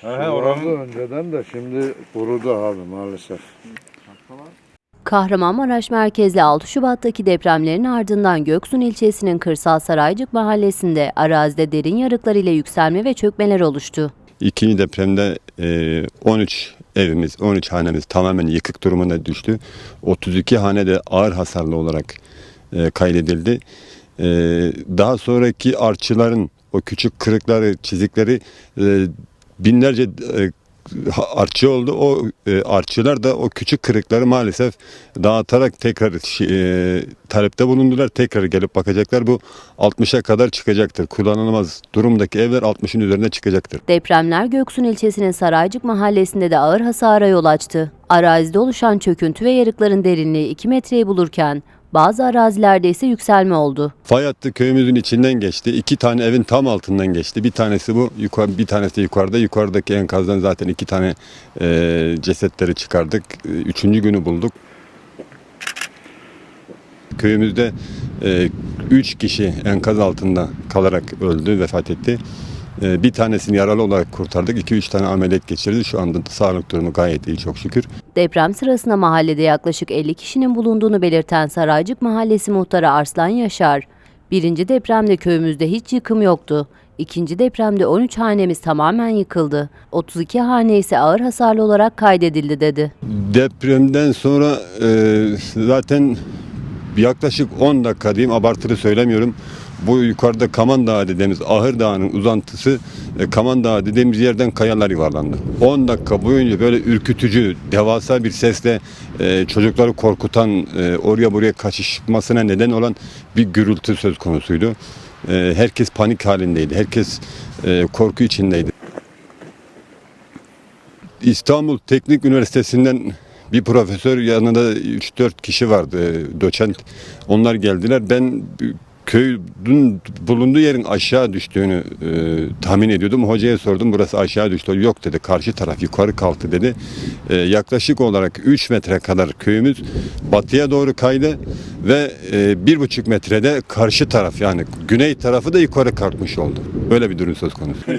He oranın önceden de şimdi kurudu abi maalesef. Kahramanmaraş merkezli 6 Şubat'taki depremlerin ardından Göksun ilçesinin Kırsal Saraycık mahallesinde arazide derin yarıklar ile yükselme ve çökmeler oluştu. İkinci depremde e, 13 evimiz, 13 hanemiz tamamen yıkık durumuna düştü. 32 hane de ağır hasarlı olarak e, kaydedildi. E, daha sonraki artçıların o küçük kırıkları, çizikleri e, binlerce e, artçı oldu. O e, artçılar da o küçük kırıkları maalesef dağıtarak tekrar e, talepte bulundular. Tekrar gelip bakacaklar. Bu 60'a kadar çıkacaktır. Kullanılamaz durumdaki evler 60'ın üzerine çıkacaktır. Depremler Göksun ilçesinin Saraycık mahallesinde de ağır hasara yol açtı. Arazide oluşan çöküntü ve yarıkların derinliği 2 metreyi bulurken bazı arazilerde ise yükselme oldu. Fay hattı köyümüzün içinden geçti. İki tane evin tam altından geçti. Bir tanesi bu, bir tanesi yukarıda. Yukarıdaki enkazdan zaten iki tane e, cesetleri çıkardık. E, Üçüncü günü bulduk. Köyümüzde e, üç kişi enkaz altında kalarak öldü, vefat etti. E, bir tanesini yaralı olarak kurtardık. İki üç tane ameliyat geçirdi. Şu anda da sağlık durumu gayet iyi çok şükür. Deprem sırasında mahallede yaklaşık 50 kişinin bulunduğunu belirten Saraycık Mahallesi muhtarı Arslan Yaşar, birinci depremde köyümüzde hiç yıkım yoktu. İkinci depremde 13 hanemiz tamamen yıkıldı. 32 hane ise ağır hasarlı olarak kaydedildi dedi. Depremden sonra e, zaten yaklaşık 10 dakika diyeyim abartılı söylemiyorum. Bu yukarıda Kaman Dağı dediğimiz Ahır Dağı'nın uzantısı e, Kaman Dağı dediğimiz yerden kayalar yuvarlandı. 10 dakika boyunca böyle ürkütücü, devasa bir sesle e, çocukları korkutan, e, oraya buraya kaçışmasına neden olan bir gürültü söz konusuydu. E, herkes panik halindeydi, herkes e, korku içindeydi. İstanbul Teknik Üniversitesi'nden bir profesör yanında 3-4 kişi vardı e, doçent. Onlar geldiler. Ben köyün bulunduğu yerin aşağı düştüğünü e, tahmin ediyordum. Hocaya sordum burası aşağı düştü. Yok dedi karşı taraf yukarı kalktı dedi. E, yaklaşık olarak 3 metre kadar köyümüz batıya doğru kaydı ve e, bir buçuk metrede karşı taraf yani güney tarafı da yukarı kalkmış oldu. Böyle bir durum söz konusu.